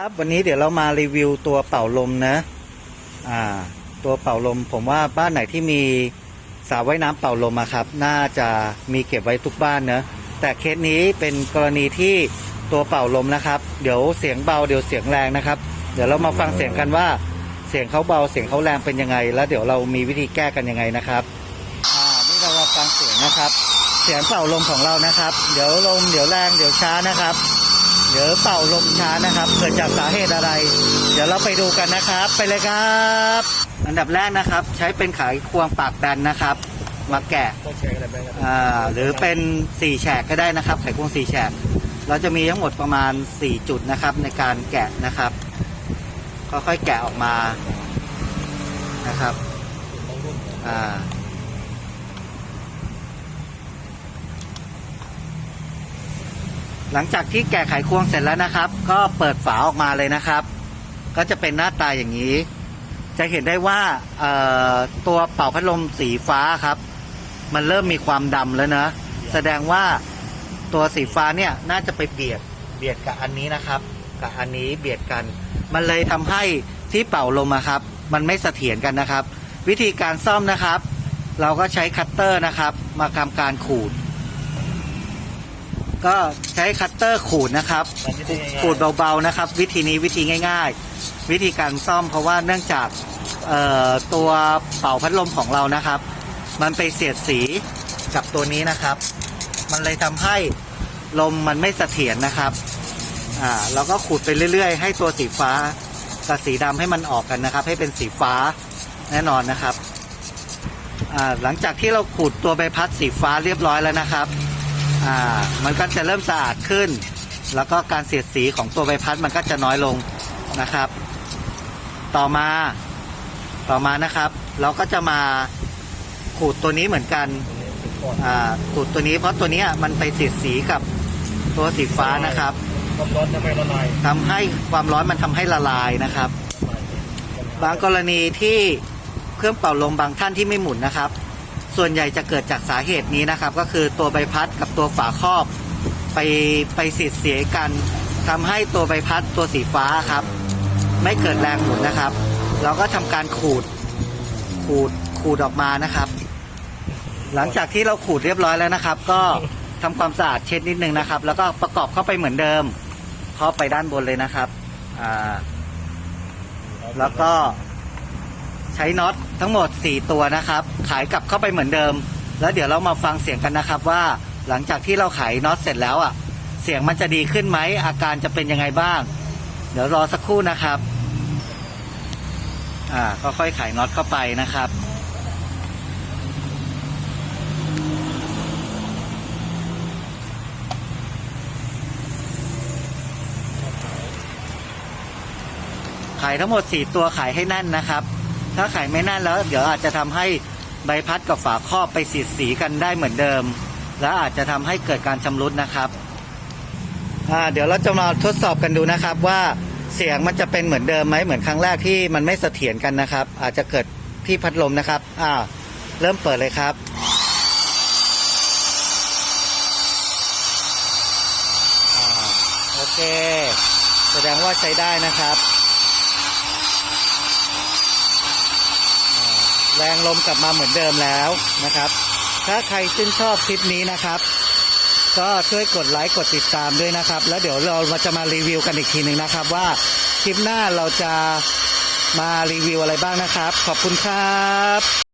ครับวันนี้เดี๋ยวเรามารีวิวตัวเป่าลมนะ อ่า ตัวเป่าลมผมว่าบ้านไหนที่มีสระว่ายน้ำเป่าลมอะครับ น่าจะมีเก็บไว้ทุกบ้านเนะแต่เคสนี้เป็นกรณีที่ตัวเป่าลมนะครับ เดี๋ยวเสียงเบาเดี๋ยวเสียงแรงนะครับ เดี๋ยวเรามาฟังเสียงกันว่า เสียงเขาเบาเสียงเขาแรงเป็นยังไง แล้วเดี๋ยวเรามีวิธีแก้กันยังไงนะครับอ่านี่เรามาฟังเสียงนะครับ เสียงเป่าลมของเรานะครับ เดี๋ยวลมเดี๋ยวแรงเดี๋ยวช้านะครับ เดี๋ยวเป่าลมช้านะครับ เกิดจากสาเหตุอะไร เดี๋ยวเราไปดูกันนะครับ ไปเลยครับ อันดับแรกนะครับ ใช้เป็นไขควงปากแบนนะครับ มาแกะอ่าหรือเป็นสี่แฉกก็ได้นะครับ ไขควงสี่แฉกเราจะมีทั้งหมดประมาณสี่จุดนะครับ ในการแกะนะครับค่อยๆแกะออกมานะครับอ่า หลังจากที่แกะไขควงเสร็จแล้วนะครับ ก็เปิดฝาออกมาเลยนะครับ ก็จะเป็นหน้าตาอย่างนี้ จะเห็นได้ว่าตัวเป่าพัดลมสีฟ้าครับ มันเริ่มมีความดำแล้วนะแสดงว่าตัวสีฟ้าเนี่ยน่าจะไปเบียดเบียดกับอันนี้นะครับ กับอันนี้เบียดกัน มันเลยทำให้ที่เป่าลมอะครับ มันไม่เสถียรกันนะครับ วิธีการซ่อมนะครับ เราก็ใช้คัตเตอร์นะครับ มาทำการขูด ก็ใช้คัตเตอร์ขูดนะครับมันไม่ได้ง่ายๆขูดเบาๆนะครับ วิธีนี้วิธีง่าย ๆ วิธีการซ่อมเพราะว่าเนื่องจากเอ่อตัวเป่าพัดลมของเรานะครับ มันไปเสียดสีกับตัวนี้นะครับ มันเลยทำให้ลมมันไม่เสถียรนะครับอ่าเราก็ขูดไปเรื่อย ๆ ให้ตัวสีฟ้ากับสีดำให้มันออกกันนะครับ ให้เป็นสีฟ้าแน่นอนนะครับอ่าหลังจากที่เราขูดตัวใบพัดสีฟ้าเรียบร้อยแล้วนะครับ อ่า มันก็จะเริ่มสะอาดขึ้น แล้วก็การเสียดสีของตัวใบพัดมันก็จะน้อยลงนะครับ ต่อมา ต่อมานะครับ เราก็จะมาขูดตัวนี้เหมือนกัน อ่า ขูดตัวนี้เพราะตัวนี้มันไปเสียดสีกับตัวสีฟ้านะครับความร้อนทำให้ละลายทำให้ความร้อนมันทำให้ละลายนะครับ บางกรณีที่เครื่องเป่าลมบางท่านที่ไม่หมุนนะครับ ส่วนใหญ่จะเกิดจากสาเหตุนี้นะครับ ก็คือตัวใบพัดกับตัวฝาครอบ ไปไปสีดเสียกันทำให้ตัวใบพัดตัวสีฟ้าครับ ไม่เกิดแรงหมุนนะครับ เราก็ทำการขูดขูดขูดออกมานะครับ หลังจากที่เราขูดเรียบร้อยแล้วนะครับ ก็ทำความสะอาดเช็ดนิดนึงนะครับ แล้วก็ประกอบเข้าไปเหมือนเดิมเข้าไปด้านบนเลยนะครับอ่าแล้วก็ ใช้น็อตทั้งหมด 4 ตัวนะครับ ขายกลับเข้าไปเหมือนเดิม แล้วเดี๋ยวเรามาฟังเสียงกันนะครับว่าหลังจากที่เราขายน็อตเสร็จแล้วอะ เสียงมันจะดีขึ้นไหมอาการจะเป็นยังไงบ้าง เดี๋ยวรอสักครู่นะครับ อ่าก็ค่อยๆไขน็อตเข้าไปนะครับขายทั้งหมด 4 ตัวขายให้แน่นนะครับ ถ้าไขไม่แน่นแล้ว เดี๋ยวอาจจะทำให้ใบพัดกับฝาครอบไปสีดสีกันได้เหมือนเดิม แล้วอาจจะทำให้เกิดการชำรุดนะครับเดี๋ยวเราจะมาทดสอบกันดูนะครับว่าเสียงมันจะเป็นเหมือนเดิมไหมเหมือนครั้งแรกที่มันไม่เสถียรกันนะครับ อาจจะเกิดที่พัดลมนะครับอ่าเริ่มเปิดเลยครับอโอเค แสดงว่าใช้ได้นะครับ แรงลมกลับมาเหมือนเดิมแล้วนะครับ ถ้าใครชื่นชอบคลิปนี้นะครับ ก็ช่วยกดไลค์กดติดตามด้วยนะครับ แล้วเดี๋ยวเรามาจะมารีวิวกันอีกทีหนึ่งนะครับ ว่าคลิปหน้าเราจะมารีวิวอะไรบ้างนะครับ ขอบคุณครับ